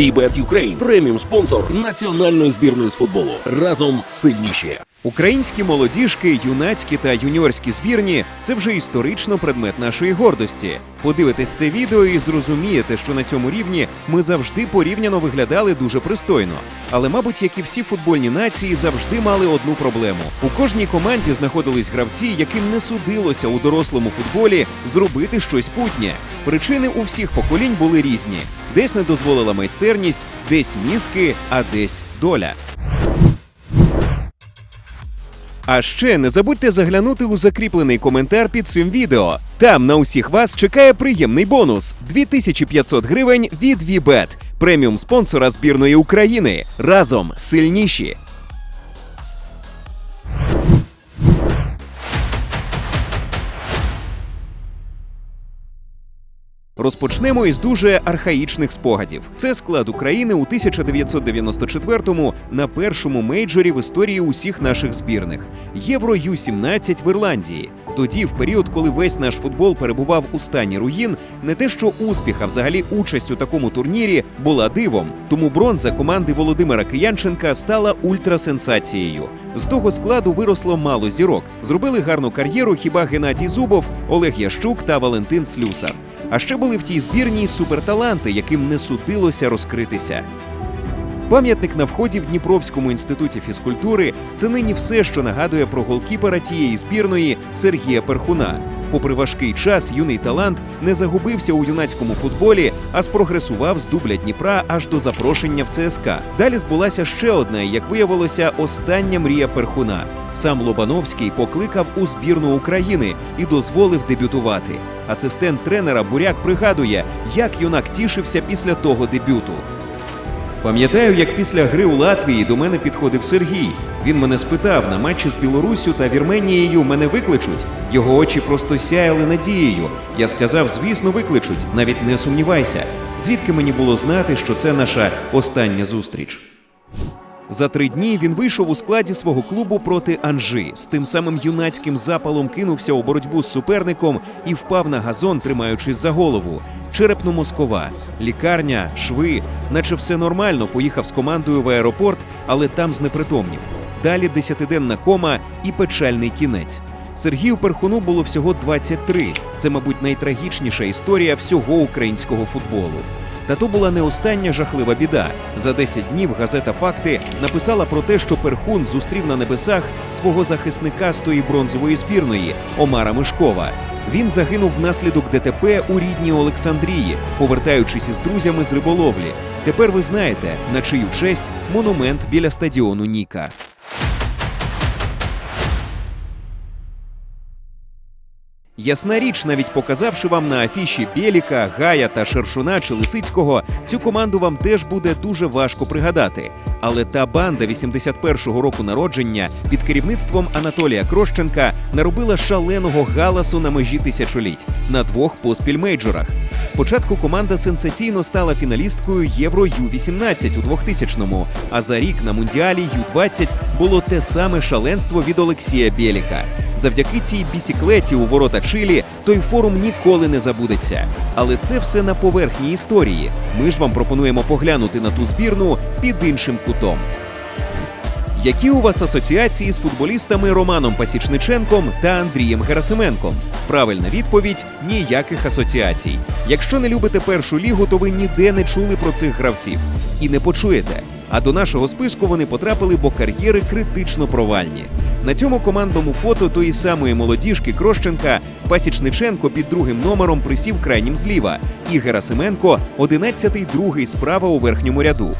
VBET Ukraine – преміум спонсор національної збірної з футболу. Разом сильніші. Українські молодіжки, юнацькі та юніорські збірні це вже історично предмет нашої гордості. Подивитесь це відео і зрозумієте, що на цьому рівні ми завжди порівняно виглядали дуже пристойно. Але, мабуть, як і всі футбольні нації, завжди мали одну проблему: у кожній команді знаходились гравці, яким не судилося у дорослому футболі зробити щось путнє. Причини у всіх поколінь були різні: десь не дозволила майстерність, десь мізки, а десь доля. А ще не забудьте заглянути у закріплений коментар під цим відео. Там на усіх вас чекає приємний бонус 2500 гривень від VBET, преміум спонсора збірної України. Разом сильніші. Розпочнемо із дуже архаїчних спогадів. Це склад України у 1994-му на першому мейджорі в історії усіх наших збірних Євро Ю-17 в Ірландії. Тоді, в період, коли весь наш футбол перебував у стані руїн, не те, що успіх, а взагалі участь у такому турнірі була дивом. Тому бронза команди Володимира Киянченка стала ультрасенсацією. З того складу виросло мало зірок. Зробили гарну кар'єру хіба Геннадій Зубов, Олег Ящук та Валентин Слюсар. А ще були в тій збірній суперталанти, яким не судилося розкритися. Пам'ятник на вході в Дніпровському інституті фізкультури це нині все, що нагадує про голкіпера тієї збірної Сергія Перхуна. Попри важкий час, юний талант не загубився у юнацькому футболі, а спрогресував з дубля Дніпра аж до запрошення в ЦСКА. Далі збулася ще одна, як виявилося, остання мрія Перхуна. Сам Лобановський покликав у збірну України і дозволив дебютувати. Асистент тренера Буряк пригадує, як юнак тішився після того дебюту. Пам'ятаю, як після гри у Латвії до мене підходив Сергій. Він мене спитав на матчі з Білоруссю та Вірменією мене викличуть. Його очі просто сяяли надією. Я сказав, звісно, викличуть, навіть не сумнівайся. Звідки мені було знати, що це наша остання зустріч? За три дні він вийшов у складі свого клубу проти Анжи. З тим самим юнацьким запалом кинувся у боротьбу з суперником і впав на газон, тримаючись за голову. Черепно-мозкова, лікарня, шви, наче все нормально. Поїхав з командою в аеропорт, але там знепритомнів. Далі десятиденна кома і печальний кінець. Сергію Перхуну було всього 23. Це, мабуть, найтрагічніша історія всього українського футболу. Та то була не остання жахлива біда. За 10 днів газета Факти написала про те, що Перхун зустрів на небесах свого захисника з тої бронзової збірної Омара Мишкова. Він загинув внаслідок ДТП у рідній Олександрії, повертаючись із друзями з риболовлі. Тепер ви знаєте, на чию честь монумент біля стадіону Ніка. Ясна річ, навіть показавши вам на афіші Бєліка, Гая та Шершуна чи Лисицького, цю команду вам теж буде дуже важко пригадати. Але та банда 81-го року народження під керівництвом Анатолія Крощенка наробила шаленого галасу на межі тисячоліть на двох поспіль мейджорах. Спочатку команда сенсаційно стала фіналісткою Євро Ю-18 у 2000-му, а за рік на мундіалі Ю-20 було те саме шаленство від Олексія Бєліка. Завдяки цій бісіклеті у ворота Чилі той форум ніколи не забудеться. Але це все на поверхні історії. Ми ж вам пропонуємо поглянути на ту збірну під іншим кутом. Які у вас асоціації з футболістами Романом Пасічниченком та Андрієм Герасименком? Правильна відповідь ніяких асоціацій. Якщо не любите першу лігу, то ви ніде не чули про цих гравців і не почуєте. А до нашого списку вони потрапили, бо кар'єри критично провальні. На цьому командному фото тої самої молодіжки Крощенка Пасічниченко під другим номером присів крайнім зліва, і Герасименко 11-й другий справа у верхньому ряду.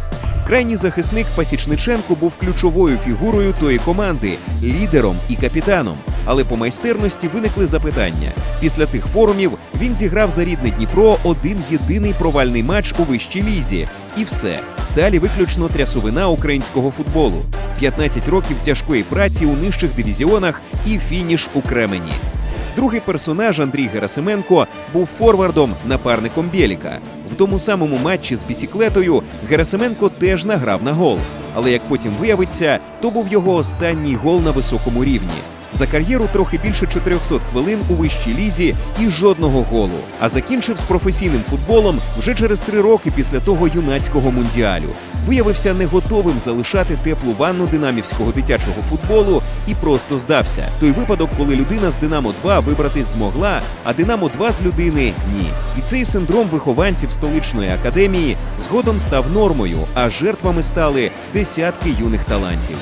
Крайній захисник Пасічниченко був ключовою фігурою тої команди, лідером і капітаном. Але по майстерності виникли запитання. Після тих форумів він зіграв за рідне Дніпро один єдиний провальний матч у вищій лізі. І все. Далі виключно трясовина українського футболу. 15 років тяжкої праці у нижчих дивізіонах і фініш у Кремені. Другий персонаж Андрій Герасименко був форвардом, напарником Бєліка. В тому самому матчі з бісіклетою Герасименко теж награв на гол. Але як потім виявиться, то був його останній гол на високому рівні. За кар'єру трохи більше 400 хвилин у вищій лізі і жодного голу. А закінчив з професійним футболом вже через три роки після того юнацького мундіалю. Виявився не готовим залишати теплу ванну динамівського дитячого футболу і просто здався. Той випадок, коли людина з Динамо 2 вибратись змогла, а Динамо 2 з людини ні. І цей синдром вихованців столичної академії згодом став нормою, а жертвами стали десятки юних талантів.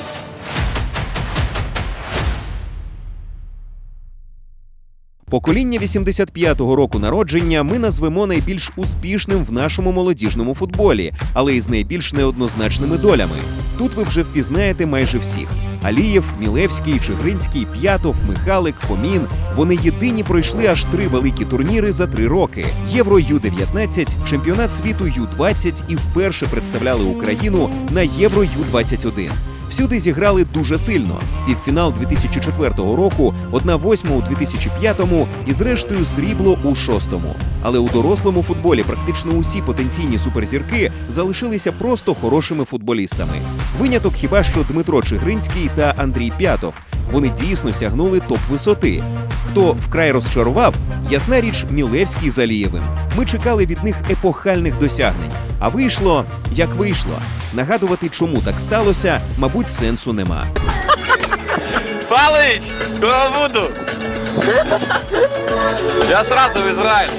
Покоління 85-го року народження ми назвемо найбільш успішним в нашому молодіжному футболі, але із найбільш неоднозначними долями. Тут ви вже впізнаєте майже всіх: Алієв, Мілевський, Чигринський, П'ятов, Михалик, Фомін. Вони єдині пройшли аж три великі турніри за три роки: Євро Ю-19, чемпіонат світу Ю-20 і вперше представляли Україну на Євро Ю-21. Всюди зіграли дуже сильно. Півфінал 2004 року, 1-8 у 2005 і зрештою срібло у шостому. Але у дорослому футболі практично усі потенційні суперзірки залишилися просто хорошими футболістами. Виняток хіба що Дмитро Чигринський та Андрій П'ятов. Вони дійсно сягнули топ висоти. Хто вкрай розчарував, ясна річ Мілевський з Алієвим. Ми чекали від них епохальних досягнень. А вийшло як вийшло. Нагадувати, чому так сталося, мабуть, сенсу нема. Палыч, скоро буду. Я сразу в love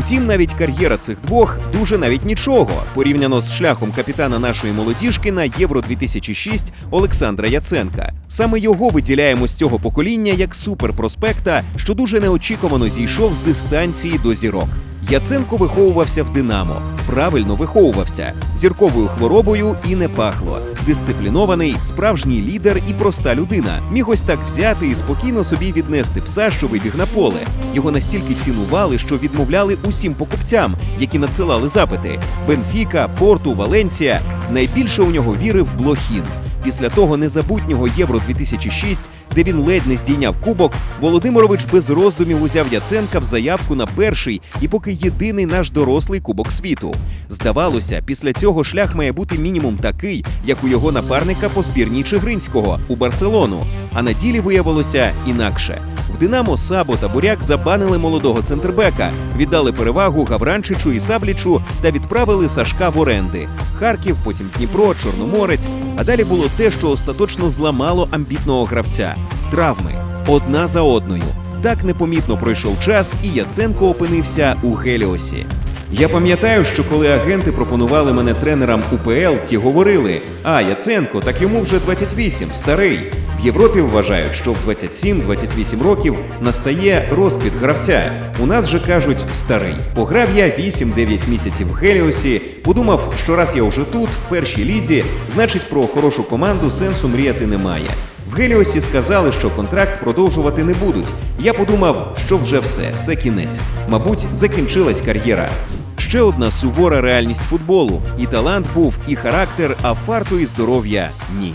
Втім, навіть кар'єра цих двох дуже навіть нічого порівняно з шляхом капітана нашої молодіжки на Євро 2006 Олександра Яценка. Саме його виділяємо з цього покоління як суперпроспекта, що дуже неочікувано зійшов з дистанції до зірок. Яценко виховувався в Динамо, правильно виховувався зірковою хворобою і не пахло. Дисциплінований, справжній лідер і проста людина. Міг ось так взяти і спокійно собі віднести пса, що вибіг на поле. Його настільки цінували, що відмовляли усім покупцям, які надсилали запити: Бенфіка, Порту, Валенсія. Найбільше у нього вірив Блохін. Після того незабутнього Євро 2006, де він ледь не здійняв кубок, Володимирович без роздумів узяв Яценка в заявку на перший і поки єдиний наш дорослий кубок світу. Здавалося, після цього шлях має бути мінімум такий, як у його напарника по збірній Чигринського у Барселону. А на ділі виявилося інакше. Динамо Сабо та Буряк забанили молодого центрбека, віддали перевагу Гавранчичу і Саблічу та відправили Сашка в оренди. Харків, потім Дніпро, Чорноморець. А далі було те, що остаточно зламало амбітного гравця травми одна за одною. Так непомітно пройшов час, і Яценко опинився у Геліосі. Я пам'ятаю, що коли агенти пропонували мене тренерам УПЛ, ті говорили: А, Яценко, так йому вже 28, старий. В Європі вважають, що в 27-28 років настає розквіт гравця. У нас же кажуть старий. Пограв я 8-9 місяців в Геліосі, подумав, що раз я вже тут, в першій лізі, значить про хорошу команду сенсу мріяти немає. В Геліосі сказали, що контракт продовжувати не будуть. Я подумав, що вже все, це кінець. Мабуть, закінчилась кар'єра. Ще одна сувора реальність футболу. І талант був, і характер, а фарту і здоров'я ні.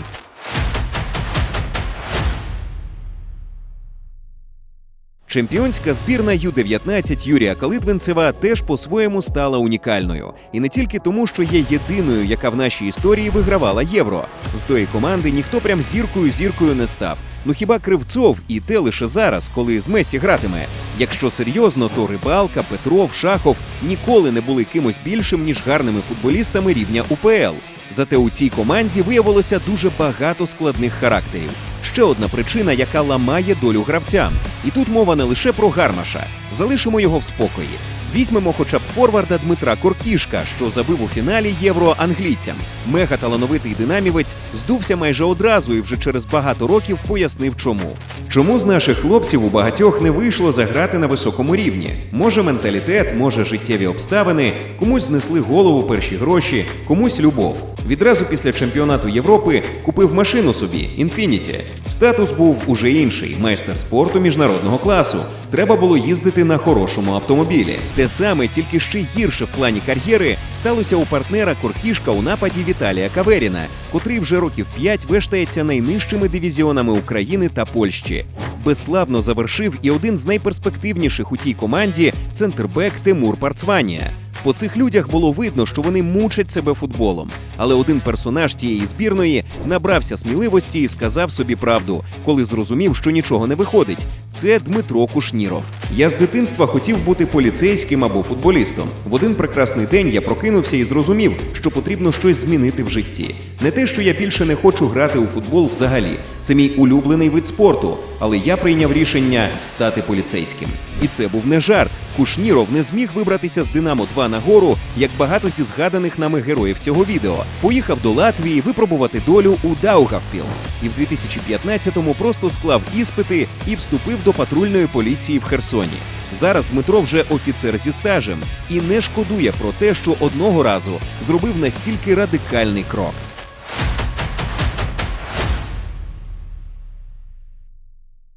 Чемпіонська збірна Ю-19 Юрія Калитвинцева теж по-своєму стала унікальною. І не тільки тому, що є єдиною, яка в нашій історії вигравала євро. З тої команди ніхто прям зіркою зіркою не став. Ну хіба Кривцов і те лише зараз, коли з Месі гратиме. Якщо серйозно, то Рибалка, Петров, Шахов ніколи не були кимось більшим, ніж гарними футболістами рівня УПЛ. Зате у цій команді виявилося дуже багато складних характерів. Ще одна причина, яка ламає долю гравцям. І тут мова не лише про Гармаша. Залишимо його в спокої. Візьмемо хоча б форварда Дмитра Коркішка, що забив у фіналі євро англійцям. Мега талановитий динамівець здувся майже одразу і вже через багато років пояснив, чому. Чому з наших хлопців у багатьох не вийшло заграти на високому рівні? Може менталітет, може життєві обставини, комусь знесли голову перші гроші, комусь любов. Відразу після чемпіонату Європи купив машину собі Інфініті. Статус був уже інший майстер спорту міжнародного класу. Треба було їздити на хорошому автомобілі. Те саме, тільки ще гірше в плані кар'єри сталося у партнера Коркішка у нападі Віталія Каверіна, котрий вже років п'ять вештається найнижчими дивізіонами України та Польщі. Безславно завершив і один з найперспективніших у тій команді центрбек Тимур Парцванія. По цих людях було видно, що вони мучать себе футболом. Але один персонаж тієї збірної набрався сміливості і сказав собі правду, коли зрозумів, що нічого не виходить. Це Дмитро Кушніров. Я з дитинства хотів бути поліцейським або футболістом. В один прекрасний день я прокинувся і зрозумів, що потрібно щось змінити в житті. Не те, що я більше не хочу грати у футбол взагалі. Це мій улюблений вид спорту, але я прийняв рішення стати поліцейським. І це був не жарт. Кушніров не зміг вибратися з Динамо 2 на гору, як багато зі згаданих нами героїв цього відео. Поїхав до Латвії випробувати долю у Даугавпілс. І в 2015-му просто склав іспити і вступив до патрульної поліції в Херсоні. Зараз Дмитро вже офіцер зі стажем і не шкодує про те, що одного разу зробив настільки радикальний крок. –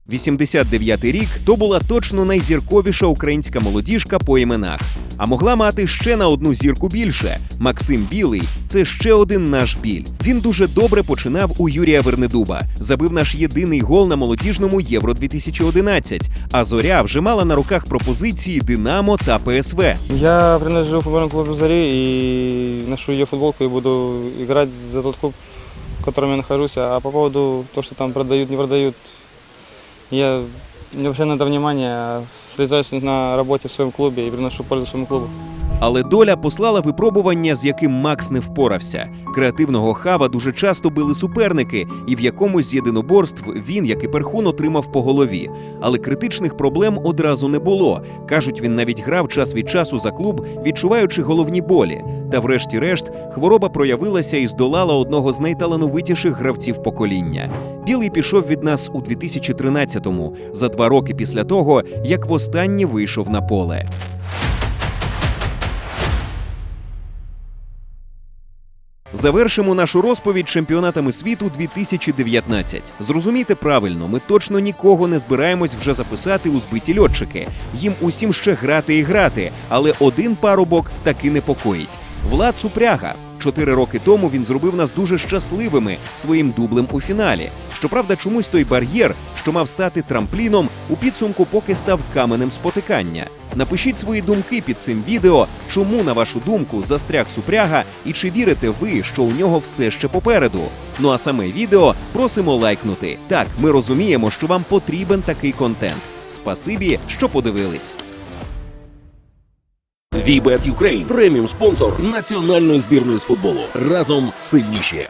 89-й рік то була точно найзірковіша українська молодіжка по іменах. А могла мати ще на одну зірку більше. Максим Білий це ще один наш біль. Він дуже добре починав у Юрія Вернедуба. Забив наш єдиний гол на молодіжному Євро 2011. А зоря вже мала на руках пропозиції Динамо та ПСВ. Я принадлежу футбольному клубу «Зари» и ношу ее футболку и буду играть за тот клуб, в котором я нахожусь. А по поводу того, что там продают, не продают, я не обращаю на это внимания, слезаюсь на работе в своем клубе и приношу пользу своему клубу. Але доля послала випробування, з яким Макс не впорався. Креативного хава дуже часто били суперники, і в якомусь з єдиноборств він, як і перхун, отримав по голові. Але критичних проблем одразу не було. кажуть, він навіть грав час від часу за клуб, відчуваючи головні болі. Та, врешті-решт, хвороба проявилася і здолала одного з найталановитіших гравців покоління. Білий пішов від нас у 2013-му, за два роки після того, як востаннє вийшов на поле. Завершимо нашу розповідь чемпіонатами світу 2019. Зрозумійте правильно, ми точно нікого не збираємось вже записати у збиті льотчики. Їм усім ще грати і грати, але один парубок таки непокоїть. Влад Супряга. Чотири роки тому він зробив нас дуже щасливими своїм дублем у фіналі. Щоправда, чомусь той бар'єр, що мав стати трампліном, у підсумку поки став каменем спотикання. Напишіть свої думки під цим відео, чому, на вашу думку, застряг супряга, і чи вірите ви, що у нього все ще попереду. Ну а саме відео просимо лайкнути. Так, ми розуміємо, що вам потрібен такий контент. Спасибі, що подивились. VBet Ukraine – преміум спонсор національної збірної з футболу. Разом сильніші.